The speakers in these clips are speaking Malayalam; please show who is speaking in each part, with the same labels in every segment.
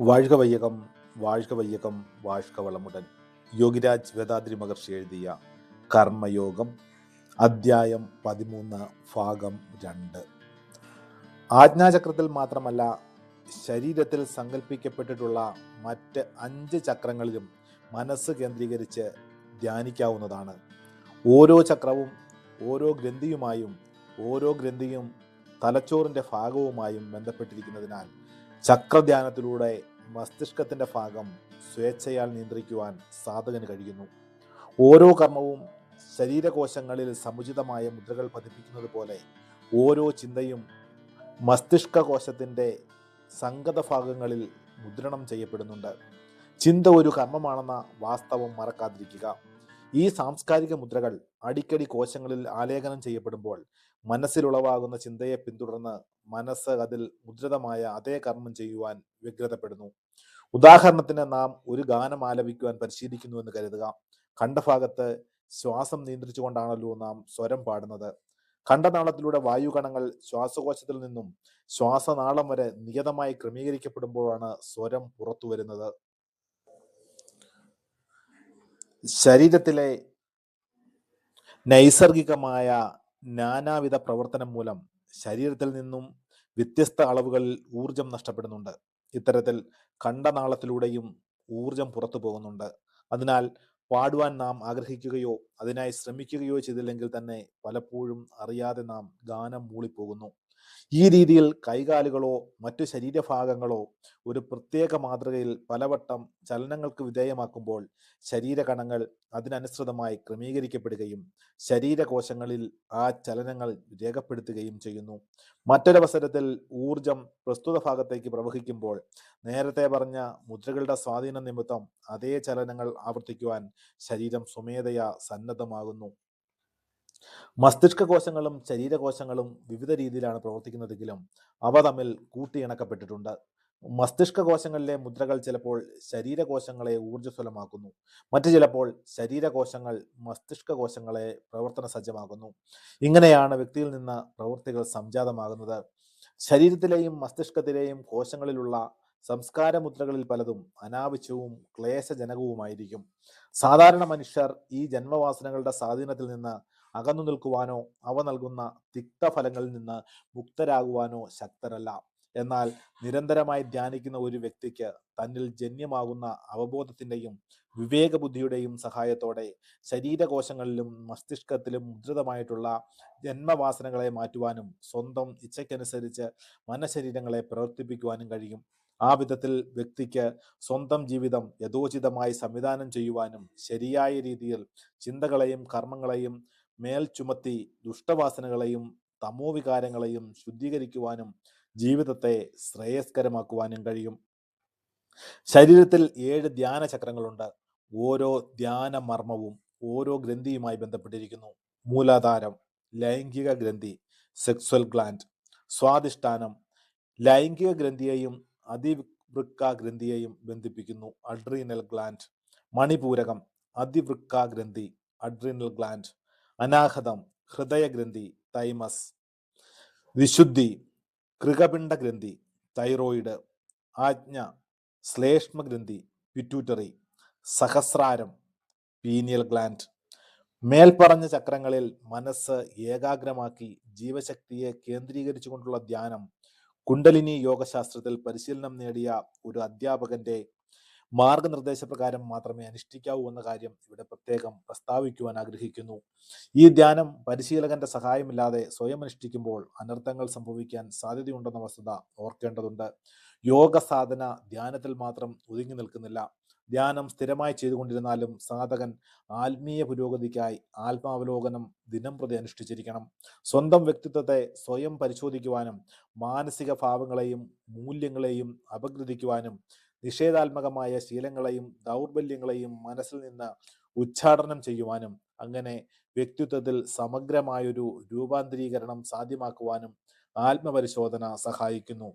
Speaker 1: വാഴ്ക വയ്യകം വാഴ്ക വയ്യകം വാഴ്ക വളമുടൻ യോഗിരാജ് വേദാദ്രി മഹർഷി എഴുതിയ കർമ്മയോഗം അദ്ധ്യായം പതിമൂന്ന് ഭാഗം രണ്ട്. ആജ്ഞാചക്രത്തിൽ മാത്രമല്ല ശരീരത്തിൽ സങ്കല്പിക്കപ്പെട്ടിട്ടുള്ള മറ്റ് അഞ്ച് ചക്രങ്ങളിലും മനസ്സ് കേന്ദ്രീകരിച്ച് ധ്യാനിക്കാവുന്നതാണ്. ഓരോ ചക്രവും ഓരോ ഗ്രന്ഥിയുമായും ഓരോ ഗ്രന്ഥിയും തലച്ചോറിന്റെ ഭാഗവുമായും ബന്ധപ്പെട്ടിരിക്കുന്നതിനാൽ ചക്രധ്യാനത്തിലൂടെ മസ്തിഷ്കത്തിന്റെ ഭാഗം സ്വേച്ഛയാൽ നിയന്ത്രിക്കുവാൻ സാധകന് കഴിയുന്നു. ഓരോ കർമ്മവും ശരീരകോശങ്ങളിൽ സമുചിതമായ മുദ്രകൾ പതിപ്പിക്കുന്നത് പോലെ ഓരോ ചിന്തയും മസ്തിഷ്ക കോശത്തിന്റെ സംഗത ഭാഗങ്ങളിൽ മുദ്രണം ചെയ്യപ്പെടുന്നുണ്ട്. ചിന്ത ഒരു കർമ്മമാണെന്ന വാസ്തവം മറക്കാതിരിക്കുക. ഈ സാംസ്കാരിക മുദ്രകൾ അടിക്കടി കോശങ്ങളിൽ ആലേഖനം ചെയ്യപ്പെടുമ്പോൾ മനസ്സിലുളവാകുന്ന ചിന്തയെ പിന്തുടർന്ന് മനസ്സ് അതിൽ മുദ്രിതമായ അതേ കർമ്മം ചെയ്യുവാൻ വ്യഗ്രതപ്പെടുന്നു. ഉദാഹരണത്തിന് നാം ഒരു ഗാനം ആലപിക്കുവാൻ പരിശീലിക്കുന്നു എന്ന് കരുതുക. കണ്ഠഭാഗത്ത് ശ്വാസം നിയന്ത്രിച്ചുകൊണ്ടാണല്ലോ നാം സ്വരം പാടുന്നത്. കണ്ഠനാളത്തിലൂടെ വായുകണങ്ങൾ ശ്വാസകോശത്തിൽ നിന്നും ശ്വാസനാളം വരെ നിയതമായി ക്രമീകരിക്കപ്പെടുമ്പോഴാണ് സ്വരം പുറത്തു വരുന്നത്. ശരീരത്തിലെ നൈസർഗികമായ നാനാവിധ പ്രവർത്തനം മൂലം ശരീരത്തിൽ നിന്നും വ്യത്യസ്ത അളവുകളിൽ ഊർജം നഷ്ടപ്പെടുന്നുണ്ട്. ഇത്തരത്തിൽ കണ്ടനാളത്തിലൂടെയും ഊർജം പുറത്തു പോകുന്നുണ്ട്. അതിനാൽ പാടുവാൻ നാം ആഗ്രഹിക്കുകയോ അതിനായി ശ്രമിക്കുകയോ ചെയ്തില്ലെങ്കിൽ തന്നെ പലപ്പോഴും അറിയാതെ നാം ഗാനം മൂളിപ്പോകുന്നു. ഈ രീതിയിൽ കൈകാലുകളോ മറ്റു ശരീരഭാഗങ്ങളോ ഒരു പ്രത്യേക മാതൃകയിൽ പലവട്ടം ചലനങ്ങൾക്ക് വിധേയമാക്കുമ്പോൾ ശരീരകണങ്ങൾ അതിനനുസൃതമായി ക്രമീകരിക്കപ്പെടുകയും ശരീരകോശങ്ങളിൽ ആ ചലനങ്ങൾ രേഖപ്പെടുത്തുകയും ചെയ്യുന്നു. മറ്റൊരവസരത്തിൽ ഊർജം പ്രസ്തുത ഭാഗത്തേക്ക് പ്രവഹിക്കുമ്പോൾ നേരത്തെ പറഞ്ഞ മുദ്രകളുടെ സ്വാധീന നിമിത്തം അതേ ചലനങ്ങൾ ആവർത്തിക്കുവാൻ ശരീരം സ്വമേധയാ സന്നദ്ധമാകുന്നു. മസ്തിഷ്ക കോശങ്ങളും ശരീരകോശങ്ങളും വിവിധ രീതിയിലാണ് പ്രവർത്തിക്കുന്നതെങ്കിലും അവ തമ്മിൽ കൂട്ടിയിണക്കപ്പെട്ടിട്ടുണ്ട്. മസ്തിഷ്ക കോശങ്ങളിലെ മുദ്രകൾ ചിലപ്പോൾ ശരീരകോശങ്ങളെ ഊർജസ്വലമാക്കുന്നു. മറ്റു ചിലപ്പോൾ ശരീരകോശങ്ങൾ മസ്തിഷ്ക കോശങ്ങളെ പ്രവർത്തന സജ്ജമാക്കുന്നു ഇങ്ങനെയാണ് വ്യക്തിയിൽ നിന്ന് പ്രവൃത്തികൾ സംജാതമാകുന്നത്. ശരീരത്തിലെയും മസ്തിഷ്കത്തിലെയും കോശങ്ങളിലുള്ള സംസ്കാര മുദ്രകളിൽ പലതും അനാവശ്യവും ക്ലേശജനകവുമായിരിക്കും. സാധാരണ മനുഷ്യർ ഈ ജന്മവാസനകളുടെ സ്വാധീനത്തിൽ നിന്ന് അകന്നു നിൽക്കുവാനോ അവ നൽകുന്ന തിക്തഫലങ്ങളിൽ നിന്ന് മുക്തരാകുവാനോ ശക്തരല്ല. എന്നാൽ നിരന്തരമായി ധ്യാനിക്കുന്ന ഒരു വ്യക്തിക്ക് തന്നിൽ ജന്യമാകുന്ന അവബോധത്തിന്റെയും വിവേകബുദ്ധിയുടെയും സഹായത്തോടെ ശരീരകോശങ്ങളിലും മസ്തിഷ്കത്തിലും മുദ്രിതമായിട്ടുള്ള ജന്മവാസനകളെ മാറ്റുവാനും സ്വന്തം ഇച്ഛയ്ക്കനുസരിച്ച് മനഃശരീരങ്ങളെ പ്രവർത്തിപ്പിക്കുവാനും കഴിയും. ആ വിധത്തിൽ വ്യക്തിക്ക് സ്വന്തം ജീവിതം യഥോചിതമായി സംവിധാനം ചെയ്യുവാനും ശരിയായ രീതിയിൽ ചിന്തകളെയും കർമ്മങ്ങളെയും മേൽ ചുമത്തി ദുഷ്ടവാസനകളെയും തമോവികാരങ്ങളെയും ശുദ്ധീകരിക്കുവാനും ജീവിതത്തെ ശ്രേയസ്കരമാക്കുവാനും കഴിയും. ശരീരത്തിൽ ഏഴ് ധ്യാന ചക്രങ്ങളുണ്ട് ഓരോ ധ്യാന മർമ്മവും ഓരോ ഗ്രന്ഥിയുമായി ബന്ധപ്പെട്ടിരിക്കുന്നു. മൂലാധാരം ലൈംഗിക ഗ്രന്ഥി സെക്സ്വൽ ഗ്ലാൻഡ് സ്വാധിഷ്ഠാനം ലൈംഗിക ഗ്രന്ഥിയെയും അതിവൃക്ക ഗ്രന്ഥിയെയും ബന്ധിപ്പിക്കുന്നു. അഡ്രീനൽ ഗ്ലാൻഡ് മണിപൂരകം അതിവൃക്ക ഗ്രന്ഥി അഡ്രീനൽ ഗ്ലാൻഡ്. അനാഹതം ഹൃദയഗ്രന്ഥി തൈമസ് വിശുദ്ധി കൃകപിണ്ഡ ഗ്രന്ഥി തൈറോയിഡ് ആജ്ഞ ശ്ലേഷ്മഗ്രന്ഥി പിറ്റ്യൂട്ടറി സഹസ്രാരം പീനിയൽ ഗ്ലാൻഡ്. മേൽപ്പറഞ്ഞ ചക്രങ്ങളിൽ മനസ്സ് ഏകാഗ്രമാക്കി ജീവശക്തിയെ കേന്ദ്രീകരിച്ചുകൊണ്ടുള്ള ധ്യാനം കുണ്ടലിനി യോഗശാസ്ത്രത്തിൽ പരിശീലനം നേടിയ ഒരു അധ്യാപകന്റെ മാർഗനിർദ്ദേശപ്രകാരം മാത്രമേ അനുഷ്ഠിക്കാവൂ എന്ന കാര്യം ഇവിടെ പ്രത്യേകം പ്രസ്താവിക്കുവാൻ ആഗ്രഹിക്കുന്നു. ഈ ധ്യാനം പരിശീലകന്റെ സഹായമില്ലാതെ സ്വയം അനുഷ്ഠിക്കുമ്പോൾ അനർത്ഥങ്ങൾ സംഭവിക്കാൻ സാധ്യതയുണ്ടെന്ന വസ്തുത ഓർക്കേണ്ടതുണ്ട്. യോഗ സാധന ധ്യാനത്തിൽ മാത്രം ഒതുങ്ങി നിൽക്കുന്നില്ല. ധ്യാനം സ്ഥിരമായി ചെയ്തുകൊണ്ടിരുന്നാലും സാധകൻ ആത്മീയ പുരോഗതിക്കായി ആത്മാവലോകനം ദിനം പ്രതി അനുഷ്ഠിച്ചിരിക്കണം. സ്വന്തം വ്യക്തിത്വത്തെ സ്വയം പരിശോധിക്കുവാനും മാനസിക ഭാവങ്ങളെയും മൂല്യങ്ങളെയും അപഗ്രഥിക്കുവാനും നിഷേധാത്മകമായ ശീലങ്ങളെയും ദൗർബല്യങ്ങളെയും മനസ്സിൽ നിന്ന് ഉച്ചാടനം ചെയ്യുവാനും അങ്ങനെ വ്യക്തിത്വത്തിൽ സമഗ്രമായൊരു രൂപാന്തരീകരണം സാധ്യമാക്കുവാനും ആത്മപരിശോധന സഹായിക്കുന്നു.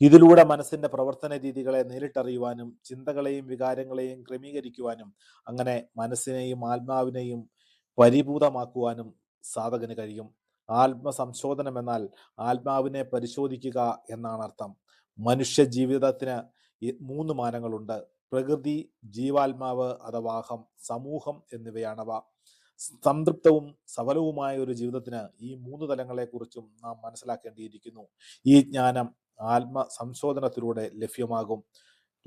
Speaker 1: ഇതിലൂടെ മനസ്സിന്റെ പ്രവർത്തന രീതികളെ നേരിട്ടറിയുവാനും ചിന്തകളെയും വികാരങ്ങളെയും ക്രമീകരിക്കുവാനും അങ്ങനെ മനസ്സിനെയും ആത്മാവിനെയും പരിഭൂതമാക്കുവാനും സാധകന് കഴിയും. ആത്മസംശോധനം എന്നാൽ ആത്മാവിനെ പരിശോധിക്കുക എന്നാണ് അർത്ഥം മനുഷ്യ ജീവിതത്തിന് മൂന്ന് മാനങ്ങളുണ്ട്. പ്രകൃതി ജീവാത്മാവ് അഥവാ അഹം സമൂഹം എന്നിവയാണവ. സംതൃപ്തവും സഫലവുമായ ഒരു ജീവിതത്തിന് ഈ മൂന്ന് തലങ്ങളെക്കുറിച്ചും നാം മനസ്സിലാക്കേണ്ടിയിരിക്കുന്നു. ഈ ജ്ഞാനം ആത്മ സംശോധനത്തിലൂടെ ലഭ്യമാകും.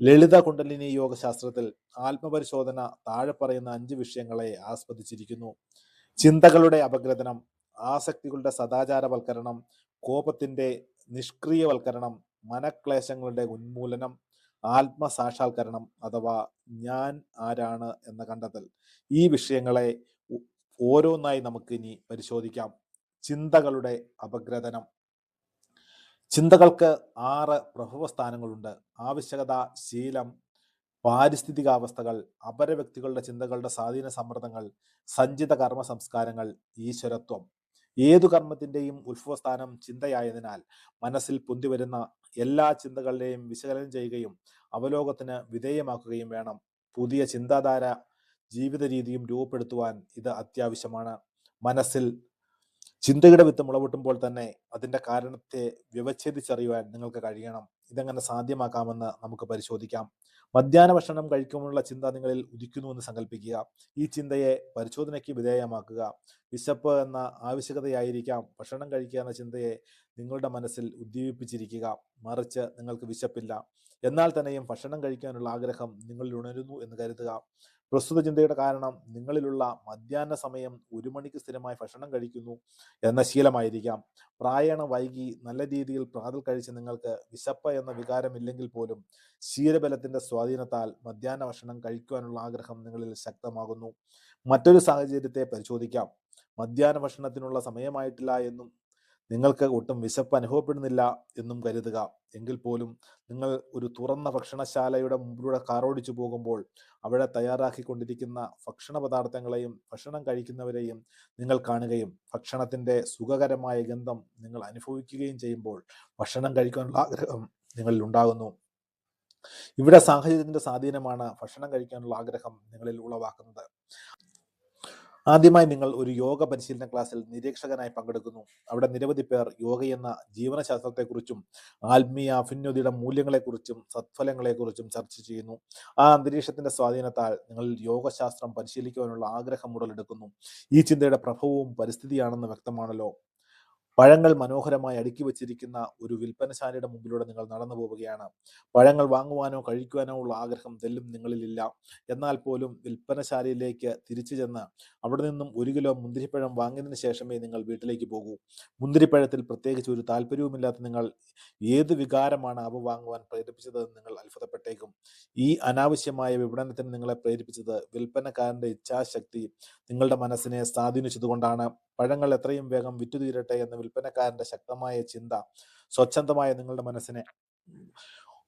Speaker 1: ലളിത കുണ്ടലിനി യോഗശാസ്ത്രത്തിൽ ആത്മപരിശോധന താഴെ പറയുന്ന അഞ്ച് വിഷയങ്ങളെ ആസ്വദിച്ചിരിക്കുന്നു. ചിന്തകളുടെ അപഗ്രഥനം ആസക്തികളുടെ സദാചാരവൽക്കരണം കോപത്തിന്റെ നിഷ്ക്രിയവൽക്കരണം മനക്ലേശങ്ങളുടെ ഉന്മൂലനം ആത്മസാക്ഷാത്കരണം അഥവാ ഞാൻ ആരാണ് എന്ന കണ്ടെത്തൽ. ഈ വിഷയങ്ങളെ ഓരോന്നായി നമുക്ക് ഇനി പരിശോധിക്കാം. ചിന്തകളുടെ അപഗ്രഥനം. ചിന്തകൾക്ക് ആറ് പ്രഭവസ്ഥാനങ്ങളുണ്ട്. ആവശ്യകത ശീലം പാരിസ്ഥിതികാവസ്ഥകൾ അപര വ്യക്തികളുടെ ചിന്തകളുടെ സ്വാധീന സമ്മർദ്ദങ്ങൾ സഞ്ചിത കർമ്മ സംസ്കാരങ്ങൾ ഈശ്വരത്വം. ഏതു കർമ്മത്തിന്റെയും ഉത്ഭവസ്ഥാനം ചിന്തയായതിനാൽ മനസ്സിൽ പൊന്തിവരുന്ന എല്ലാ ചിന്തകളുടെയും വിശകലനം ചെയ്യുകയും അവലോകത്തിന് വിധേയമാക്കുകയും വേണം. പുതിയ ചിന്താധാര ജീവിത രീതിയും രൂപപ്പെടുത്തുവാൻ ഇത് അത്യാവശ്യമാണ്. മനസ്സിൽ ചിന്തയുടെ വിത്ത് മുളപൊട്ടുമ്പോൾ തന്നെ അതിന്റെ കാരണത്തെ വ്യവച്ഛേദിച്ചറിയുവാൻ നിങ്ങൾക്ക് കഴിയണം. ഇതെങ്ങനെ സാധ്യമാക്കാമെന്ന് നമുക്ക് പരിശോധിക്കാം. മധ്യാഹ്ന ഭക്ഷണം കഴിക്കുമ്പോഴുള്ള ചിന്ത നിങ്ങളിൽ ഉദിക്കുന്നുവെന്ന് സങ്കല്പിക്കുക ഈ ചിന്തയെ പരിശോധനയ്ക്ക് വിധേയമാക്കുക. വിശപ്പ് എന്ന ആവശ്യകതയായിരിക്കാം ഭക്ഷണം കഴിക്കുക എന്ന ചിന്തയെ നിങ്ങളുടെ മനസ്സിൽ ഉദ്ദീപിപ്പിച്ചിരിക്കുക. മറിച്ച് നിങ്ങൾക്ക് വിശപ്പില്ല. എന്നാൽ തന്നെയും ഭക്ഷണം കഴിക്കാനുള്ള ആഗ്രഹം നിങ്ങളിൽ ഉണരുന്നു എന്ന് കരുതുക. പ്രസ്തുത ചിന്തയുടെ കാരണം നിങ്ങളിലുള്ള മധ്യാഹ്ന സമയം ഒരു മണിക്ക് സ്ഥിരമായി ഭക്ഷണം കഴിക്കുന്നു എന്ന ശീലമായിരിക്കാം. പ്രായണ വൈകി നല്ല രീതിയിൽ പ്രാതൽ കഴിച്ച് നിങ്ങൾക്ക് വിശപ്പ എന്ന വികാരമില്ലെങ്കിൽ പോലും ശീലബലത്തിന്റെ സ്വാധീനത്താൽ മധ്യാഹ്ന ഭക്ഷണം കഴിക്കുവാനുള്ള ആഗ്രഹം നിങ്ങളിൽ ശക്തമാകുന്നു. മറ്റൊരു സാഹചര്യത്തെ പരിശോധിക്കാം. മധ്യാഹ്ന ഭക്ഷണത്തിനുള്ള സമയമായിട്ടില്ല എന്നും നിങ്ങൾക്ക് ഒട്ടും വിശപ്പ് അനുഭവപ്പെടുന്നില്ല എന്നും കരുതുക. എങ്കിൽ പോലും നിങ്ങൾ ഒരു തുറന്ന ഭക്ഷണശാലയുടെ മുമ്പിലൂടെ കാറോടിച്ചു പോകുമ്പോൾ അവിടെ തയ്യാറാക്കിക്കൊണ്ടിരിക്കുന്ന ഭക്ഷണ പദാർത്ഥങ്ങളെയും ഭക്ഷണം കഴിക്കുന്നവരെയും നിങ്ങൾ കാണുകയും ഭക്ഷണത്തിന്റെ സുഖകരമായ ഗന്ധം നിങ്ങൾ അനുഭവിക്കുകയും ചെയ്യുമ്പോൾ ഭക്ഷണം കഴിക്കാനുള്ള ആഗ്രഹം നിങ്ങളിൽ ഉണ്ടാകുന്നു. ഇവിടെ സാഹചര്യത്തിന്റെ സ്വാധീനമാണ് ഭക്ഷണം കഴിക്കാനുള്ള ആഗ്രഹം നിങ്ങളിൽ ഉളവാക്കുന്നത്. ആദ്യമായി നിങ്ങൾ ഒരു യോഗ പരിശീലന ക്ലാസ്സിൽ നിരീക്ഷകനായി പങ്കെടുക്കുന്നു. അവിടെ നിരവധി പേർ യോഗ എന്ന ജീവനശാസ്ത്രത്തെക്കുറിച്ചും ആത്മീയ അഭിന്യതയുടെ മൂല്യങ്ങളെക്കുറിച്ചും സത്ഫലങ്ങളെക്കുറിച്ചും ചർച്ച ചെയ്യുന്നു. ആ അന്തരീക്ഷത്തിന്റെ സ്വാധീനത്താൽ നിങ്ങൾ യോഗശാസ്ത്രം പരിശീലിക്കുവാനുള്ള ആഗ്രഹം ഉടലെടുക്കുന്നു. ഈ ചിന്തയുടെ പ്രഭവവും പരിസ്ഥിതിയാണെന്ന് വ്യക്തമാണല്ലോ. പഴങ്ങൾ മനോഹരമായി അടുക്കി വച്ചിരിക്കുന്ന ഒരു വിൽപ്പനശാലയുടെ മുമ്പിലൂടെ നിങ്ങൾ നടന്നു പോവുകയാണ്. പഴങ്ങൾ വാങ്ങുവാനോ കഴിക്കുവാനോ ഉള്ള ആഗ്രഹം തെല്ലും നിങ്ങളിലില്ല. എന്നാൽ പോലും വിൽപ്പനശാലയിലേക്ക് തിരിച്ചു ചെന്ന് അവിടെ നിന്നും ഒരു കിലോ മുന്തിരിപ്പഴം വാങ്ങിയതിന് ശേഷമേ നിങ്ങൾ വീട്ടിലേക്ക് പോകൂ. മുന്തിരിപ്പഴത്തിൽ പ്രത്യേകിച്ച് ഒരു താല്പര്യവുമില്ലാത്ത നിങ്ങൾ ഏത് വികാരമാണ് അവ വാങ്ങുവാൻ പ്രേരിപ്പിച്ചതെന്ന് നിങ്ങൾ അത്ഭുതപ്പെട്ടേക്കും. ഈ അനാവശ്യമായ വിപണനത്തിന് നിങ്ങളെ പ്രേരിപ്പിച്ചത് വിൽപ്പനക്കാരന്റെ ഇച്ഛാശക്തി നിങ്ങളുടെ മനസ്സിനെ സ്വാധീനിച്ചതുകൊണ്ടാണ്. പഴങ്ങൾ എത്രയും വേഗം വിറ്റുതീരട്ടെ എന്ന വിൽപ്പനക്കാരന്റെ ശക്തമായ ചിന്ത സ്വച്ഛന്തമായ നിങ്ങളുടെ മനസ്സിനെ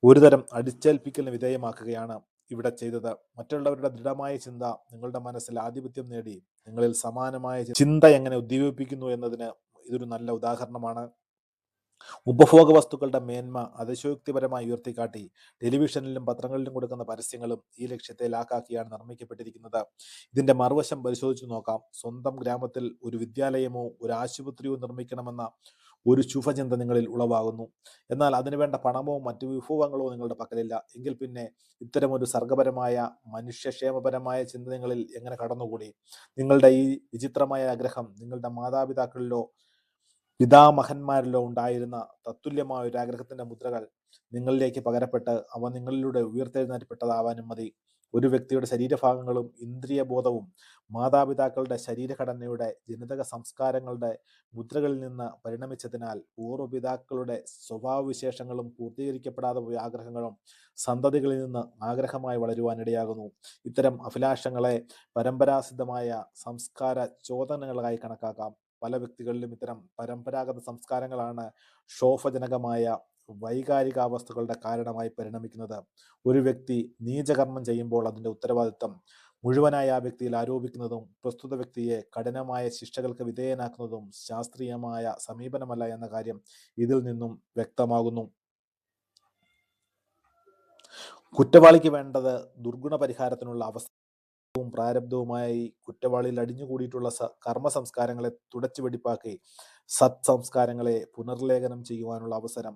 Speaker 1: ഒരുതരം അടിച്ചേൽപ്പിക്കലിന് വിധേയമാക്കുകയാണ് ഇവിടെ ചെയ്തത്. മറ്റുള്ളവരുടെ ദൃഢമായ ചിന്ത നിങ്ങളുടെ മനസ്സിൽ ആധിപത്യം നേടി നിങ്ങളിൽ സമാനമായ ചിന്ത എങ്ങനെ ഉദ്ദീപിപ്പിക്കുന്നു എന്നതിന് ഇതൊരു നല്ല ഉദാഹരണമാണ്. ഉപഭോഗ വസ്തുക്കളുടെ മേന്മ അതിശയോക്തിപരമായി ഉയർത്തിക്കാട്ടി ടെലിവിഷനിലും പത്രങ്ങളിലും കൊടുക്കുന്ന പരസ്യങ്ങളും ഈ ലക്ഷ്യത്തെ ലാക്കാക്കിയാണ് നിർമ്മിക്കപ്പെട്ടിരിക്കുന്നത്. ഇതിന്റെ മറുവശം പരിശോധിച്ചു നോക്കാം. സ്വന്തം ഗ്രാമത്തിൽ ഒരു വിദ്യാലയമോ ഒരു ആശുപത്രിയോ നിർമ്മിക്കണമെന്ന ഒരു ശുഭചിന്ത നിങ്ങളിൽ ഉളവാകുന്നു. എന്നാൽ അതിനുവേണ്ട പണമോ മറ്റു വിഭവങ്ങളോ നിങ്ങളുടെ പക്കലില്ല. എങ്കിൽ പിന്നെ ഇത്തരമൊരു സർഗപരമായ മനുഷ്യക്ഷേമപരമായ ചിന്ത നിങ്ങളിൽ എങ്ങനെ കടന്നുകൂടി? നിങ്ങളുടെ ഈ വിചിത്രമായ ആഗ്രഹം നിങ്ങളുടെ മാതാപിതാക്കളിലോ പിതാമഹന്മാരിലോ ഉണ്ടായിരുന്ന തത്തുല്യമായ ഒരു ആഗ്രഹത്തിന്റെ മുദ്രകൾ നിങ്ങളിലേക്ക് പകരപ്പെട്ട് അവ നിങ്ങളിലൂടെ ഉയർത്തെഴുന്നേറ്റപ്പെട്ടതാവാനും മതി. ഒരു വ്യക്തിയുടെ ശരീരഭാഗങ്ങളും ഇന്ദ്രിയബോധവും മാതാപിതാക്കളുടെ ശരീരഘടനയുടെ ജനിതക സംസ്കാരങ്ങളുടെ മുദ്രകളിൽ നിന്ന് പരിണമിച്ചതിനാൽ പൂർവപിതാക്കളുടെ സ്വഭാവവിശേഷങ്ങളും പൂർത്തീകരിക്കപ്പെടാതെ പോയ ആഗ്രഹങ്ങളും സന്തതികളിൽ നിന്ന് ആഗ്രഹമായി വളരുവാനിടയാകുന്നു. ഇത്തരം അഭിലാഷങ്ങളെ പരമ്പരാസിദ്ധമായ സംസ്കാര ചോദനകളായി കണക്കാക്കാം. പല വ്യക്തികളിലും ഇത്തരം പരമ്പരാഗത സംസ്കാരങ്ങളാണ് ശോഭജനകമായ വൈകാരികാവസ്ഥകളുടെ കാരണമായി പരിണമിക്കുന്നത്. ഒരു വ്യക്തി നീചകർമ്മം ചെയ്യുമ്പോൾ അതിന്റെ ഉത്തരവാദിത്തം മുഴുവനായി ആ വ്യക്തിയിൽ ആരോപിക്കുന്നതും പ്രസ്തുത വ്യക്തിയെ കഠിനമായ ശിക്ഷകൾക്ക് വിധേയനാക്കുന്നതും ശാസ്ത്രീയമായ സമീപനമല്ല എന്ന കാര്യം ഇതിൽ നിന്നും വ്യക്തമാകുന്നു. കുറ്റവാളിക്ക് വേണ്ടത് ദുർഗുണ പരിഹാരത്തിനുള്ള അവസരവും പ്രാരബ്ധവുമായി കുറ്റവാളിയിൽ അടിഞ്ഞുകൂടിയിട്ടുള്ള കർമ്മ സംസ്കാരങ്ങളെ തുടച്ചു വെടിപ്പാക്കി സത് സംസ്കാരങ്ങളെ പുനർലേഖനം ചെയ്യുവാനുള്ള അവസരം.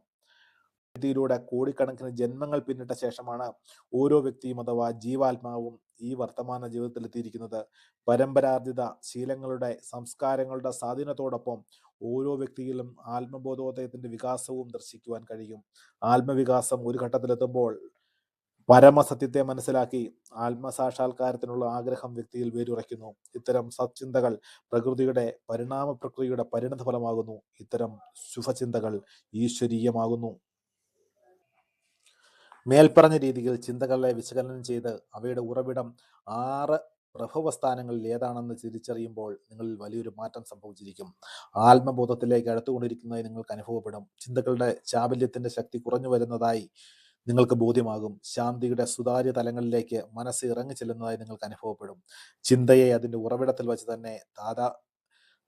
Speaker 1: ഇതിലൂടെ കോടിക്കണക്കിന് ജന്മങ്ങൾ പിന്നിട്ട ശേഷമാണ് ഓരോ വ്യക്തിയും അഥവാ ജീവാത്മാവും ഈ വർത്തമാന ജീവിതത്തിൽ എത്തിയിരിക്കുന്നത് പരമ്പരാർജിത ശീലങ്ങളുടെ സംസ്കാരങ്ങളുടെ സ്വാധീനത്തോടൊപ്പം ഓരോ വ്യക്തിയിലും ആത്മബോധോദയത്തിന്റെ വികാസവും ദർശിക്കുവാൻ കഴിയും. ആത്മവികാസം ഒരു ഘട്ടത്തിലെത്തുമ്പോൾ പരമസത്യത്തെ മനസ്സിലാക്കി ആത്മസാക്ഷാത്കാരത്തിനുള്ള ആഗ്രഹം വ്യക്തിയിൽ വേരുറയ്ക്കുന്നു. ഇത്തരം സത്ചിന്തകൾ പ്രകൃതിയുടെ പരിണാമ പ്രക്രിയയുടെ പരിണത ഫലമാകുന്നു ഇത്തരം ശുഭചിന്തകൾ ഈശ്വരീയമാകുന്നു. മേൽപ്പറഞ്ഞ രീതിയിൽ ചിന്തകളെ വിശകലനം ചെയ്ത് അവയുടെ ഉറവിടം ആറ് പ്രഭവസ്ഥാനങ്ങളിൽ ഏതാണെന്ന് തിരിച്ചറിയുമ്പോൾ നിങ്ങളിൽ വലിയൊരു മാറ്റം സംഭവിച്ചിരിക്കും. ആത്മബോധത്തിലേക്ക് അടുത്തുകൊണ്ടിരിക്കുന്നതായി നിങ്ങൾക്ക് അനുഭവപ്പെടും. ചിന്തകളുടെ ചാബല്യത്തിന്റെ ശക്തി കുറഞ്ഞു വരുന്നതായി നിങ്ങൾക്ക് ബോധ്യമാകും. ശാന്തിയുടെ സുതാര്യ തലങ്ങളിലേക്ക് മനസ്സ് ഇറങ്ങി ചെല്ലുന്നതായി നിങ്ങൾക്ക് അനുഭവപ്പെടും. ചിന്തയെ അതിന്റെ ഉറവിടത്തിൽ വച്ച് തന്നെ താതാ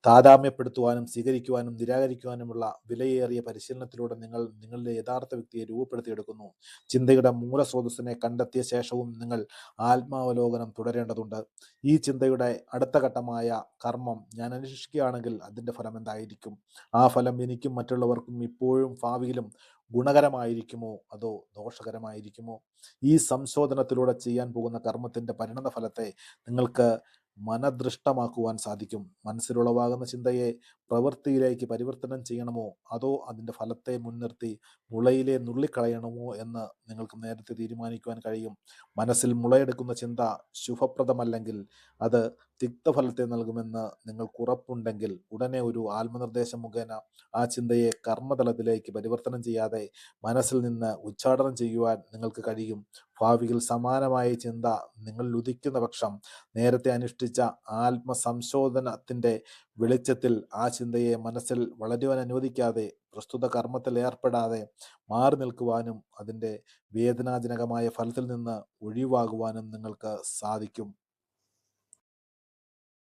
Speaker 1: താതാമ്യപ്പെടുത്തുവാനും സ്വീകരിക്കുവാനും നിരാകരിക്കുവാനുമുള്ള വിലയേറിയ പരിശീലനത്തിലൂടെ നിങ്ങൾ നിങ്ങളുടെ യഥാർത്ഥ വ്യക്തിയെ രൂപപ്പെടുത്തിയെടുക്കുന്നു. ചിന്തയുടെ മൂലസ്രോതസ്സിനെ കണ്ടെത്തിയ ശേഷവും നിങ്ങൾ ആത്മാവലോകനം തുടരേണ്ടതുണ്ട്. ഈ ചിന്തയുടെ അടുത്ത ഘട്ടമായ കർമ്മം ഞാൻ അന്വേഷിക്കുകയാണെങ്കിൽ അതിന്റെ ഫലം എന്തായിരിക്കും? ആ ഫലം എനിക്കും മറ്റുള്ളവർക്കും ഇപ്പോഴും ഭാവിയിലും ഗുണകരമായിരിക്കുമോ? അതോ ദോഷകരമായിരിക്കുമോ? ഈ സംശോധനത്തിലൂടെ ചെയ്യാൻ പോകുന്ന കർമ്മത്തിന്റെ പരിണത ഫലത്തെ നിങ്ങൾക്ക് മനദൃഷ്ടമാക്കുവാൻ സാധിക്കും. മനസ്സിലുളവാകുന്ന ചിന്തയെ പ്രവൃത്തിയിലേക്ക് പരിവർത്തനം ചെയ്യണമോ? അതോ അതിന്റെ ഫലത്തെ മുൻനിർത്തി മുളയിലെ നുള്ളിക്കളയണമോ എന്ന് നിങ്ങൾക്ക് നേരത്തെ തീരുമാനിക്കുവാൻ കഴിയും? മനസ്സിൽ മുളയെടുക്കുന്ന ചിന്ത ശുഭപ്രദമല്ലെങ്കിൽ അത് തിക്തഫലത്തെ നൽകുമെന്ന് നിങ്ങൾക്ക് ഉറപ്പുണ്ടെങ്കിൽ ഉടനെ ഒരു ആത്മനിർദ്ദേശം മുഖേന ആ ചിന്തയെ കർമ്മതലത്തിലേക്ക് പരിവർത്തനം ചെയ്യാതെ മനസ്സിൽ നിന്ന് ഉച്ചാടനം ചെയ്യുവാൻ നിങ്ങൾക്ക് കഴിയും. ഭാവിയിൽ സമാനമായ ചിന്ത നിങ്ങൾ ഉദിക്കുന്ന പക്ഷം നേരത്തെ അനുഷ്ഠിച്ച ആത്മസംശോധനത്തിന്റെ വെളിച്ചത്തിൽ ആ ചിന്തയെ മനസ്സിൽ വളരുവാൻ അനുവദിക്കാതെ പ്രസ്തുത കർമ്മത്തിൽ ഏർപ്പെടാതെ മാറി നിൽക്കുവാനും അതിന്റെ വേദനാജനകമായ ഫലത്തിൽ നിന്ന് ഒഴിവാകുവാനും നിങ്ങൾക്ക് സാധിക്കും.